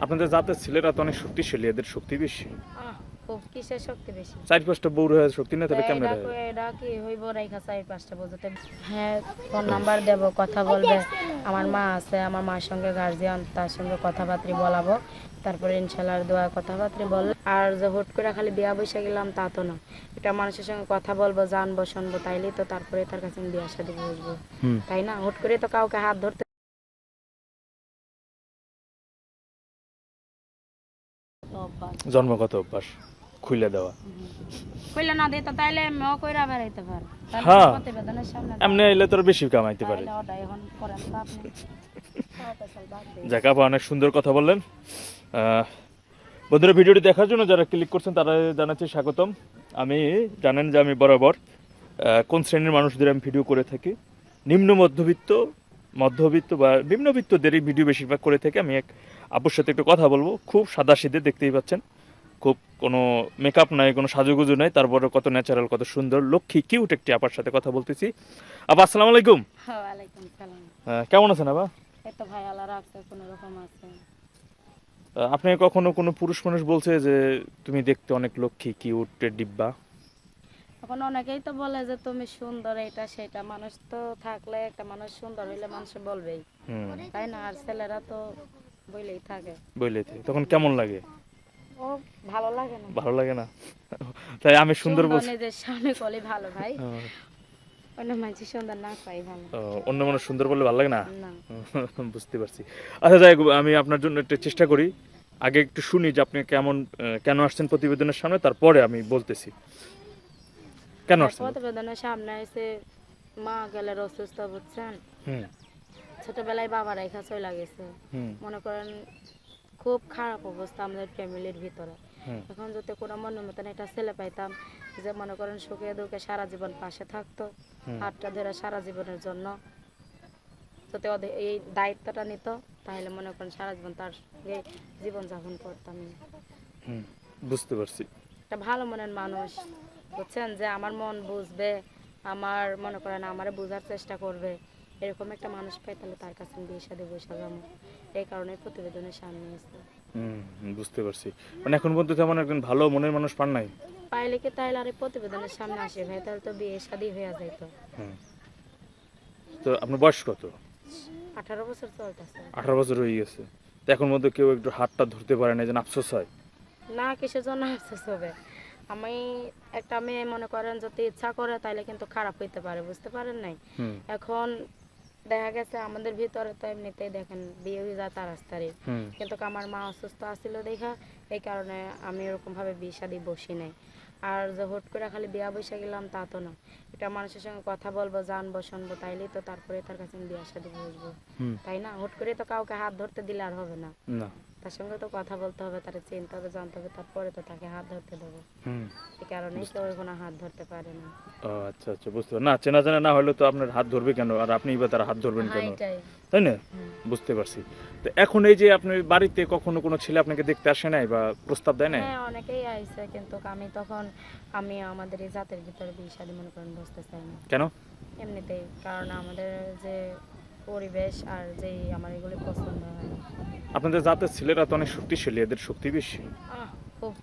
আপনাদের জাতের ছেলেরা তো অনেক শক্তিশালী এদের শক্তি বেশি। খুব কিসের শক্তি বেশি? চার পাঁচটা বউ রয়ে শক্তি না তাহলে কেমন এটা কই- কি হইব রেখা চাই পাঁচটা বোঝাতে হ্যাঁ ফোন নাম্বার দেব কথা বলবে। আমার মা আছে আমার মার সঙ্গে গার্জিয়ান তার সঙ্গে কথাবার্তা বলাবো। তারপরে ইনশাল্লাহ দোয়া কথাবার্তা বল। আর যে হুট করে খালি বিয়া বসে গেলাম তা তো না। এটা মানুষের সঙ্গে কথা বলব জানব শুনব তাইলেই তো তারপরে তার কাছে বিয়া শাদী বসবো। তাই না? হুট করে তো কাউকে হাত ধরতে জন্মগত অভ্যাস খুলে দেওয়া। কইলে না দিত তাইলে আমিও কইরা বেড়াইতে পারো হ্যাঁ। এমনি এলে তোর বেশি কামাইতে পারে। যাক আপা অনেক সুন্দর কথা বললেন। আহ, বন্ধুরা ভিডিওটি দেখার জন্য যারা ক্লিক করছেন তারা জানাচ্ছি স্বাগতম। আমি জানেন যে আমি বরাবর কোন শ্রেণির মানুষদের আমি ভিডিও করে থাকি। নিম্ন মধ্যবিত্ত মধ্যবিত্ত বা নিম্নবিত্তদেরই ভিডিও বেশিরভাগ করে থাকি আমি এক আপুর সাথে একটু কথা বলব। খুব সাদা সিধে দেখতেই পাচ্ছেন। খুব কোনো মেকআপ নাই কোনো সাজুগুজু নাই তারপরে কত ন্যাচারাল কত সুন্দর। লক্ষ্মী কিউট একটি আপার সাথে কথা বলতেছি। আপা আসসালামু আলাইকুম। কেমন আছেন আপা? আপনি কখনো কোনো পুরুষ মানুষ বলছে যে তুমি দেখতে অনেক লক্ষ্মী কিউট ডিব্বা এখন অনেকেই তো বলে যে তুমি সুন্দর এটা সেটা মানুষ তো থাকলে একটা মানুষ সুন্দর হইলে মানুষ বলবেই। তাই না? আর ছেলেরা তো বইলেই থাকে। বললে তখন কেমন লাগে? ও ভালো লাগে না। ভালো লাগে না? তাই আমি সুন্দর বলছি নিজের সামনে কলি ভালো ভাই। অন্য মানুষ সুন্দর না পাই ভালো। অন্য মানুষ সুন্দর বললে ভালো লাগে না? বুঝতে পারছি। আচ্ছা যাই আমি আপনার জন্য একটা চেষ্টা করি। আগে একটু শুনি যে আপনি কেমন কেন আসছেন প্রতিবেদনের সামনে? তারপরে আমি বলতেছি। কেন প্রতিবেদনের সামনে এসে মা গেলে অসুস্থ বুঝছেন? ছোটবেলায় বাবা রেখা চলে গেছে। মনে করেন খুব খারাপ অবস্থা আমাদের ফ্যামিলির ভিতরে। এখন যদি কোনো মনের মতন একটা ছেলে পাইতাম যে মনে করেন সুখে দুঃখে সারা জীবন পাশে থাকতো। হাতটা ধরে সারা জীবনের জন্য ওদের এই দায়িত্বটা নিত তাহলে মনে করেন সারা জীবন তার সঙ্গে জীবন যাপন করতাম বুঝতে পারছি। একটা ভালো মনের মানুষ। বুঝছেন? যে আমার মন বুঝবে আমার মনে করেন আমারে বোঝার চেষ্টা করবে এরকম একটা মানুষ পাই তাহলে তার কাছে বিয়ে সাথে বসে যাব। এই কারণে প্রতিবেদনের সামনে এসে বুঝতে পারছি। মানে এখন পর্যন্ত তেমন একজন ভালো মনের মানুষ পান নাই? পাইলে কি তাহলে আর প্রতিবেদনের সামনে আসে? ভাই তাহলে তো বিয়ে শাদী হয়ে যাইতো হুম। তো আপনার বয়স কত? আঠারো বছর চলতেছে। আঠারো বছর হয়ে গেছে। তো এখন মধ্যে কেউ একটু হাতটা ধরতে পারে না যেন আফসোস হয়? না কিসের জন্য আফসোস হবে? আমি একটা মেয়ে মনে করেন যদি ইচ্ছা করে তাহলে কিন্তু খারাপ হইতে পারে বুঝতে পারেন নাই? এখন দেখা গেছে আমাদের ভিতরে তো এমনিতেই দেখেন বিয়ে হয়ে যায় তার আস্তারে কিন্তু আমার মা অসুস্থ আছিল দেখা এই কারণে আমি ওরকম ভাবে বিয়ে শাদি বসি নাই। আর যে হুট করে খালি বিয়া বৈশা গেলাম তা তো না। এটা মানুষের সঙ্গে কথা বলব জানব শুনব তাইলে তো তারপরে তার কাছে বিয়া সাথে বসবো। তাই না? হুট করে তো কাউকে হাত ধরতে দিলে আর হবে না। তার সঙ্গে তো কথা বলতে হবে তার চিনতে হবে জানতে হবে তারপরে তো তাকে হাত ধরতে দেবো। কারণেই হাত ধরতে পারে না। ও আচ্ছা আচ্ছা বুঝতে না চেনা জানা না হলে তো আপনার হাত ধরবে কেন? আর আপনি বা তার হাত ধরবেন কেন? তাই না? বুঝতে পারছি। তো এখন এই যে আপনি বাড়িতে কখনো কোনো ছেলে আপনাকে দেখতে আসে নাই বা প্রস্তাব দেয় নাই? হ্যাঁ অনেকেই আইছে কিন্তু আমি তখন আমি আমাদের এই জাতের ভিতরে বিয়ে শাদী মনে করেন বসতে চাই না। কেন? এমনিতেই কারণ আমাদের যে পরিবেশ আর যে আমার এগুলি পছন্দ হয়। আপনাদের জাতের ছেলেরা তো অনেক শক্তিশালী এদের শক্তি বেশি।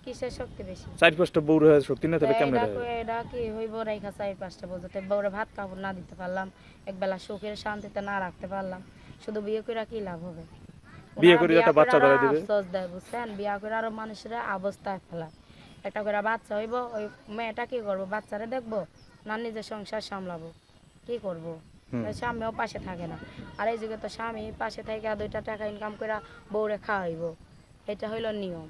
কিসের শক্তি বেশি? চার পাঁচটা বউ শক্তি না তাহলে কেমন এটা এটা কি হইব রেখা চাই পাঁচটা বোঝাতে বউরে ভাত কাপড় না দিতে পারলাম একবেলা সুখের শান্তিতে না রাখতে পারলাম শুধু বিয়ে করে কি লাভ হবে? বিয়ে করে একটা বাচ্চা আরও দিবে। আফসোস দেয় বুঝছেন? বিয়া করে আরও মানুষের অবস্থায় ফেলা একটা করে বাচ্চা হইব ওই মেয়েটা কি করব? বাচ্চারে দেখব না নিজের সংসার সামলাবো? কি করব? স্বামীও পাশে থাকে না। আর এই যুগে তো স্বামী পাশে থেকে দুইটা টাকা ইনকাম করে বউরে খাওয়াইব। এটা হইল নিয়ম।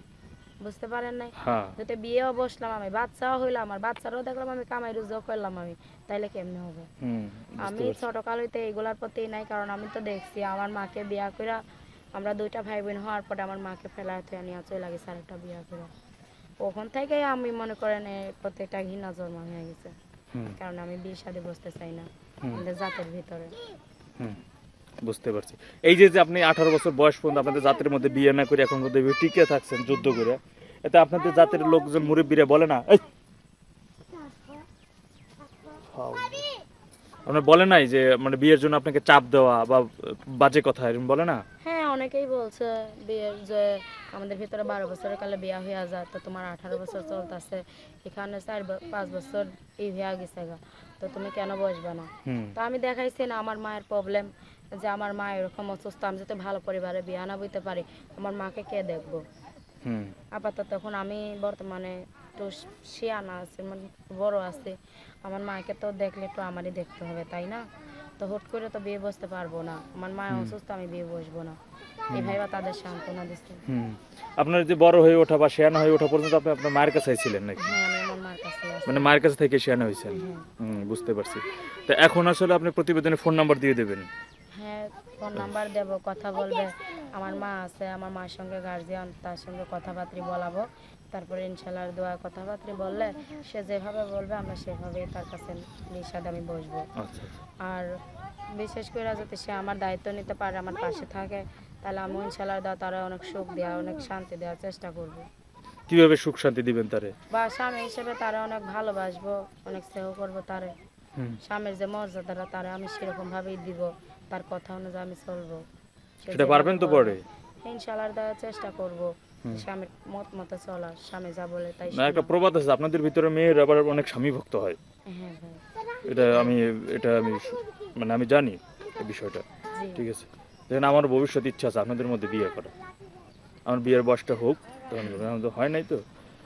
বুঝতে পারেন নাই? হ্যাঁ। যদি বিয়েও বসলাম আমি বাচ্চাও হইলাম আমার বাচ্চারও দেখলাম আমি কামাই রুজও করলাম আমি তাইলে কেমনে হবে? আমি ছোট কাল হইতে এইগুলার প্রতি নাই কারণ আমি তো দেখছি আমার মাকে বিয়া করে আমরা দুইটা ভাই বোন হওয়ার পরে আমার মাকে ফেলা হতে নিয়ে চলে গেছে আরেকটা বিয়া করে ওখান থেকেই আমি মনে করেন এর প্রতি একটা ঘৃণা জন্ম হয়ে গেছে কারণ আমি বিয়ের সাথে বসতে চাই না আমাদের জাতের ভিতরে। বুঝতে পারছি। এই যে যে আপনি আঠারো বছর বয়স পর্যন্ত আপনাদের জাতের মধ্যে বিয়ে না করে এখন মধ্যে টিকে থাকছেন যুদ্ধ করে এতে আপনাদের জাতের লোকজন মুরব্বীরা বলে না? এই! আপনার বলে নাই যে মানে বিয়ের জন্য আপনাকে চাপ দেওয়া বা বাজে কথা এরকম বলে না? হ্যাঁ অনেকেই বলছে বিয়ের যে আমাদের ভিতরে বারো বছরের কালে বিয়া হয়ে যায় তো তোমার আঠারো বছর চলতেছে এখানে চার পাঁচ বছর এই হয়ে গেছে গা তো তুমি কেন বসবে না? তো আমি দেখাইছি না আমার মায়ের প্রবলেম যে আমার মা এরকম অসুস্থ আমি যাতে ভালো পরিবারে বিয়া না বইতে পারি আমার মাকে কে দেখব? হুম। আপাতত এখন আমি বর্তমানে একটু শিয়ানা আছে মানে বড় আছে। আমার মাকে তো দেখলে একটু আমারই দেখতে হবে তাই না? তো হুট করে তো বিয়ে বসতে পারব না। আমার মা অসুস্থ আমি বিয়ে বসবো না। এই ভাইবা তাদের সান্ত্বনা দিচ্ছে। হুম। আপনার যে বড় হয়ে ওঠা বা শেয়ানো হয়ে ওঠা পর্যন্ত আপনি আপনার মায়ের কাছে ছিলেন নাকি? হ্যাঁ মানে মায়ের কাছে থেকে শেয়ানো হয়েছেন? হ্যাঁ। হুম বুঝতে পারছি। তো এখন আসলে আপনি প্রতিবেদনে ফোন নাম্বার দিয়ে দেবেন। ফোন নাম্বার দেব কথা বলবে। আমার মা আছে আমার মার সঙ্গে গার্জিয়ান তার সঙ্গে কথাবার্তা বলাবো। তারপরে ইনশাল্লাহ দোয়া কথাবার্তা বললে সে যেভাবে বলবে আমরা সেভাবে তার কাছে নিঃসাদ আমি বসবো। আচ্ছা আর বিশেষ করে যাতে সে আমার দায়িত্ব নিতে পারে আমার পাশে থাকে তাহলে আমি ইনশাল্লাহ দেওয়া তারা অনেক সুখ দেওয়া অনেক শান্তি দেওয়ার চেষ্টা করব। কীভাবে সুখ শান্তি দিবেন তারে? বা স্বামী হিসেবে তারা অনেক ভালোবাসবো অনেক স্নেহ করব তারে। হুম। স্বামীর যে মর্যাদাটা তারা আমি সেরকম ভাবেই দিব। তার কথা অনুযায়ী আমি চলবো। সেটা পারবেন তো পরে? ইনশাল্লাহ দেওয়ার চেষ্টা করব। স্বামীর মত মতো চলা স্বামী যা বলে তাই না একটা প্রবাদ আছে আপনাদের ভিতরে মেয়ের আবার অনেক স্বামী ভক্ত হয়। হ্যাঁ ভাই এটা আমি এটা আমি মানে আমি জানি এই বিষয়টা। ঠিক আছে? দেখেন আমার ভবিষ্যৎ ইচ্ছা আছে আপনাদের মধ্যে বিয়ে করা আমার বিয়ের বয়সটা হোক তখন। তো হয় নাই তো।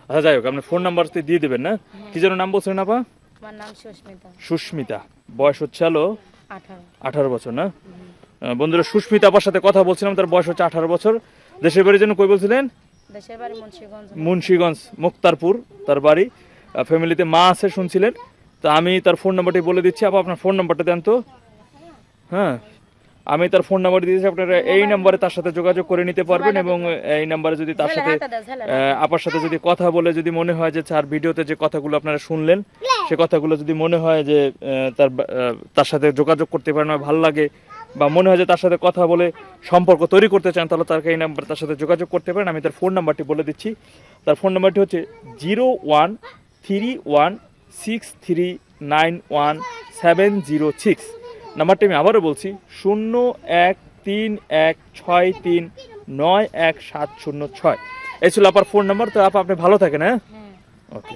আচ্ছা যাই হোক আপনি ফোন নাম্বার দিয়ে দেবেন না? কি যেন নাম বলছেন আপা? আমার নাম সুস্মিতা। সুস্মিতা। বয়স হচ্ছে হলো আঠারো। বছর না? বন্ধুরা সুস্মিতা আপার সাথে কথা বলছিলাম তার বয়স হচ্ছে আঠারো বছর। দেশের বাড়ির জন্য কই বলছিলেন? মুন্সিগঞ্জ। মুক্তারপুর তার বাড়ি। ফ্যামিলিতে মা আছে শুনছিলেন তো আমি তার ফোন নাম্বারটি বলে দিচ্ছি। আপা আপনার ফোন নাম্বারটা দেন তো। হ্যাঁ আমি তার ফোন নাম্বার দিয়েছি আপনারা এই নাম্বারে তার সাথে যোগাযোগ করে নিতে পারবেন এবং এই নাম্বারে যদি তার সাথে আপার সাথে যদি কথা বলে যদি মনে হয় যে তার ভিডিওতে যে কথাগুলো আপনারা শুনলেন সে কথাগুলো যদি মনে হয় যে তার তার সাথে যোগাযোগ করতে পারেন ভালো লাগে বা মনে হয় যে তার সাথে কথা বলে সম্পর্ক তৈরি করতে চান তাহলে তাকে এই নাম্বার তার সাথে যোগাযোগ করতে পারেন। আমি তার ফোন নাম্বারটি বলে দিচ্ছি। তার ফোন নাম্বারটি হচ্ছে zero one three one six three nine one seven zero six. নাম্বারটি আমি আবারও বলছি শূন্য এক তিন এক ছয় তিন নয় এক সাত শূন্য ছয়। এই ছিল আপার ফোন নাম্বার তো আপা আপনি ভালো থাকেন হ্যাঁ? হ্যাঁ। ওকে